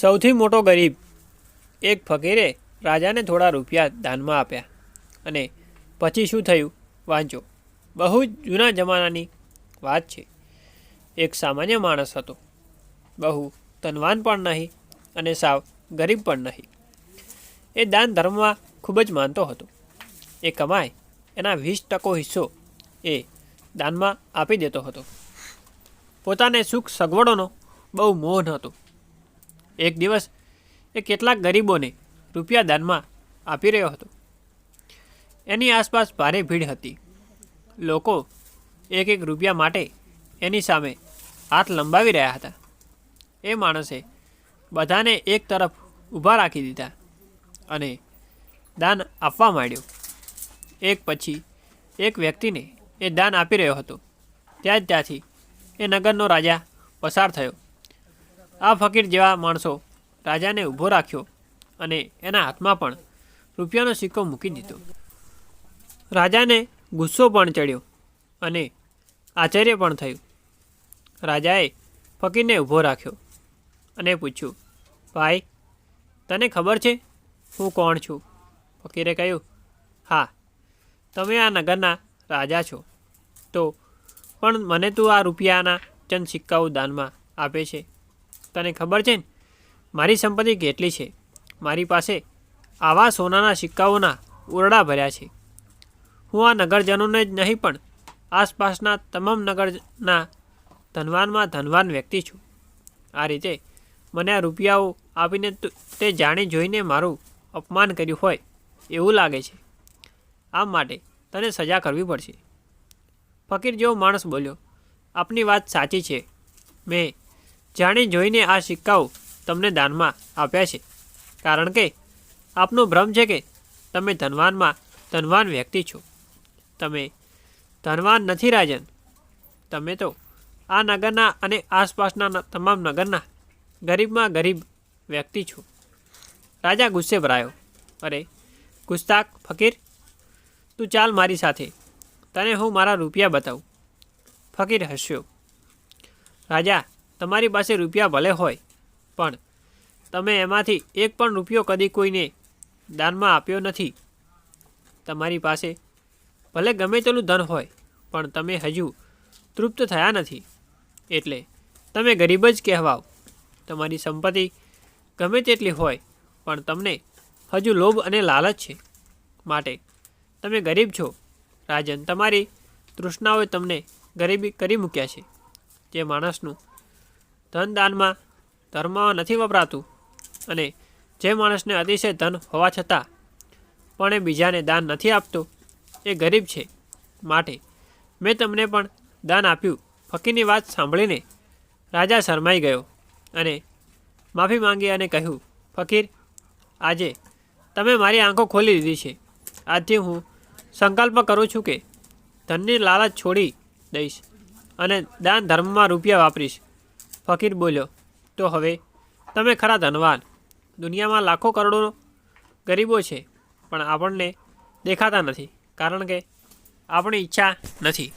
સૌથી મોટો ગરીબ એક ફકીરે રાજાને થોડા રૂપિયા દાનમાં આપ્યા અને પછી શું થયું? વાંચો. બહુ જૂના જમાનાની વાત છે. એક સામાન્ય માણસ હતો. બહુ ધનવાન પણ નહીં અને સાવ ગરીબ પણ નહીં. એ દાન ધર્મમાં ખૂબ જ માનતો હતો. એ કમાય, એના વીસ ટકો હિસ્સો એ દાનમાં આપી દેતો હતો. પોતાને સુખ સગવડોનો બહુ મોહ હતો એક દિવસ એ કેટલાક ગરીબોને રૂપિયા દાનમાં આપી રહ્યો હતો. એની આસપાસ ભારે ભીડ હતી. લોકો એક એક રૂપિયા માટે એની સામે હાથ લંબાવી રહ્યા હતા. એ માણસે બધાને એક તરફ ઊભા રાખી દીધા અને દાન આપવા માંડ્યો. એક પછી એક વ્યક્તિને એ દાન આપી રહ્યો હતો. ત્યાં જ ત્યાંથી એ નગરનો રાજા પસાર થયો. આ ફકીર જેવા માણસો રાજાને ઊભો રાખ્યો અને એના હાથમાં પણ રૂપિયાનો સિક્કો મૂકી દીધો. રાજાને ગુસ્સો પણ ચડ્યો અને આશ્ચર્ય પણ થયું. રાજાએ ફકીરને ઊભો રાખ્યો અને પૂછ્યું, ભાઈ, તને ખબર છે હું કોણ છું? ફકીરે કહ્યું, હા, તમે આ નગરના રાજા છો. તો પણ મને તું આ રૂપિયાના ચંદ સિક્કાઓ દાનમાં આપે છે. તને ખબર છે ને? મારી સંપત્તિ કેટલી છે? મારી પાસે આવા સોનાના સિક્કાઓના ઓરડા ભર્યા છે. હું આ નગરજનોને જ નહીં પણ આસપાસના તમામ નગરના ધનવાનમાં ધનવાન વ્યક્તિ છું. આ રીતે મને આ રૂપિયાઓ આપીને તે જાણી જોઈને મારું અપમાન કર્યું હોય એવું લાગે છે. આમ માટે તને સજા કરવી પડશે. ફકીર જેવો માણસ બોલ્યો, આપની વાત સાચી છે. મેં જાણી જોઈને આ સિક્કાઓ તમને દાનમાં આપ્યા છે. કારણ કે આપનો ભ્રમ છે કે તમે ધનવાનમાં ધનવાન વ્યક્તિ છો. તમે ધનવાન નથી રાજન. તમે તો આ નગરના અને આસપાસના તમામ નગરના ગરીબમાં ગરીબ વ્યક્તિ છો. રાજા ગુસ્સે ભરાયો અરે, ગુસ્તાક ફકીર, તું ચાલ મારી સાથે. તને હું મારા રૂપિયા બતાવું. ફકીર હસ્યો. રાજા તમારી પાસે રૂપિયા ભલે હોય, પણ તમે એમાંથી એક પણ રૂપિયો કદી કોઈને દાનમાં આપ્યો નથી. તમારી પાસે ભલે ગમે તેટલું ધન હોય, પણ તમે હજુ તૃપ્ત થયા નથી. એટલે તમે ગરીબ જ કહેવાઓ. તમારી સંપત્તિ ગમે તેટલી હોય, પણ તમને હજુ લોભ અને લાલચ છે. માટે તમે ગરીબ છો. રાજન, તમારી તૃષ્ણાઓએ તમને ગરીબી કરી મૂક્યા છે. જે માણસનું ધન દાનમાં ધર્મ નથી વપરાતું અને જે માણસને અતિશય ધન હોવા છતાં પણ એ બીજાને દાન નથી આપતો, એ ગરીબ છે. માટે મેં તમને પણ દાન આપ્યું. ફકીરની વાત સાંભળીને રાજા શરમાઈ ગયો અને માફી માંગી અને કહ્યું, ફકીર, આજે તમે મારી આંખો ખોલી દીધી છે. આજથી હું સંકલ્પ કરું છું કે ધનની લાલચ છોડી દઈશ અને દાન ધર્મમાં રૂપિયા વાપરીશ. ફકીર બોલ્યો, તો હવે તમે ખરા ધનવાન. દુનિયામાં લાખો કરોડો ગરીબો છે, પણ આપણને દેખાતા નથી, કારણ કે આપણી ઈચ્છા નથી.